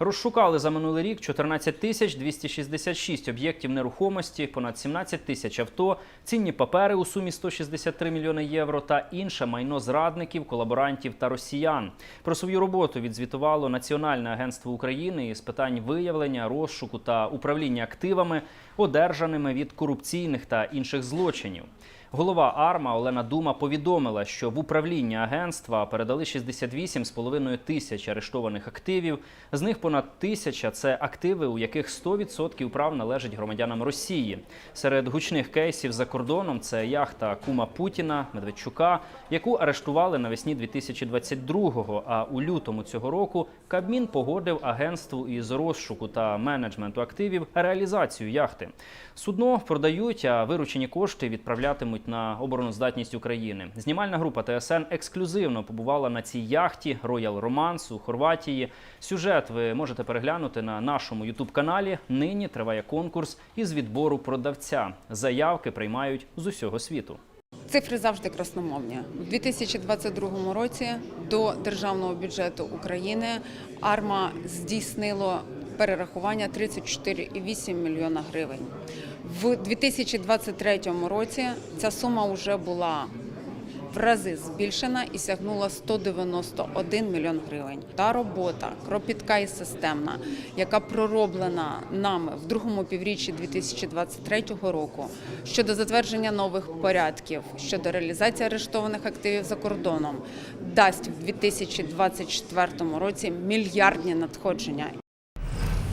Розшукали за минулий рік 14 тисяч 266 об'єктів нерухомості, понад 17 тисяч авто, цінні папери у сумі 163 мільйони євро та інше майно зрадників, колаборантів та росіян. Про свою роботу відзвітувало Національне агентство України із питань виявлення, розшуку та управління активами, одержаними від корупційних та інших злочинів. Голова АРМА Олена Дума повідомила, що в управління агентства передали 68,5 тисяч арештованих активів. З них понад тисяча це активи, у яких 100% прав належить громадянам Росії. Серед гучних кейсів за кордоном це яхта Кума Путіна Медведчука, яку арештували навесні 2022-го. А у лютому цього року Кабмін погодив агентству із розшуку та менеджменту активів реалізацію яхти. Судно продають, а виручені кошти відправлятимуть на обороноздатність України. Знімальна група ТСН ексклюзивно побувала на цій яхті Royal Romance у Хорватії. Сюжет ви можете переглянути на нашому ютуб каналі. Нині триває конкурс із відбору продавця. Заявки приймають з усього світу. Цифри завжди красномовні. У 2022 році до державного бюджету України АРМА здійснило перерахування 34,8 мільйона гривень. В 2023 році ця сума вже була в рази збільшена і сягнула 191 мільйон гривень. Та робота кропітка і системна, яка пророблена нами в другому півріччі 2023 року щодо затвердження нових порядків щодо реалізації арештованих активів за кордоном, дасть в 2024 році мільярдні надходження.